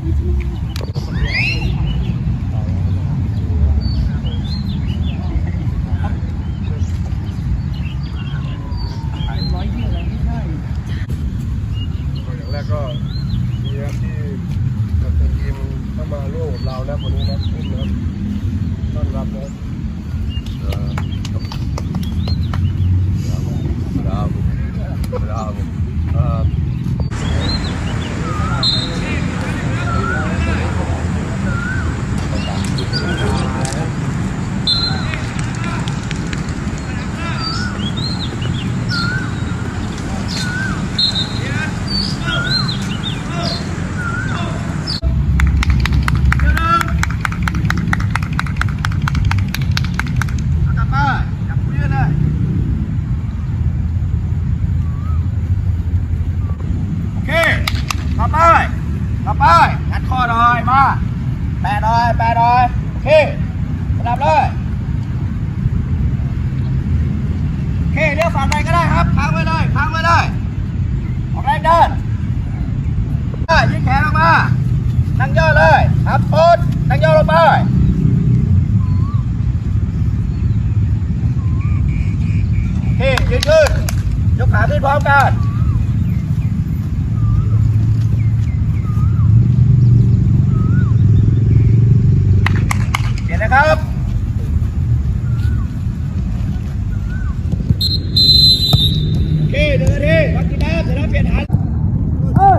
ก็อย่างแรกก็ดีครับที่กับทีมเข้ามาร่วมกับเราแล้วันนี้นะอุ้มนะครับต้อนรับนะครับเอ่อครับ Bravo. Bravo. Ah, กลับมาจับมือเลยโอเคกลับไป กลับไปงัดคอหน่อยมาแปะหน่อยแปะหน่อยโอเคสลับเลยโอเคเลี้ยวฝั่งไหนก็ได้ครับค้างไว้เลยค้างไว้เลยออกแรงเดินได้ยืดแขนออกมานั่งย่อเลยครับโพสนั่งย่อลงไปโอเคยืนขึ้นยกขาขึ้นพร้อมกัน เดินดิวัดกินน้ำเสร็แล้วเปลี่ยนหันเอ้ย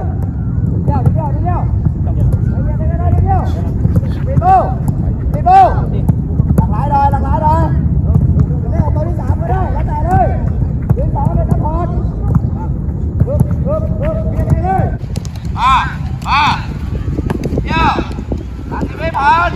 เดี๋ยวเดี๋ยวเดี๋ยวเดี๋ยวเดี๋ยวเดี๋ยวเดี๋ยวปีโป้ปีโป้หลากหลายเลยหลากหลายเลยจะไม่ออกตัวที่สามก็ได้แล้วแต่เลยยืนสองก็เป็นสะพอนปึ๊บปึ๊บปึ๊บเปลี่ยนเองเลยมามาเดี๋ยวอันที่ไม่ผ่าน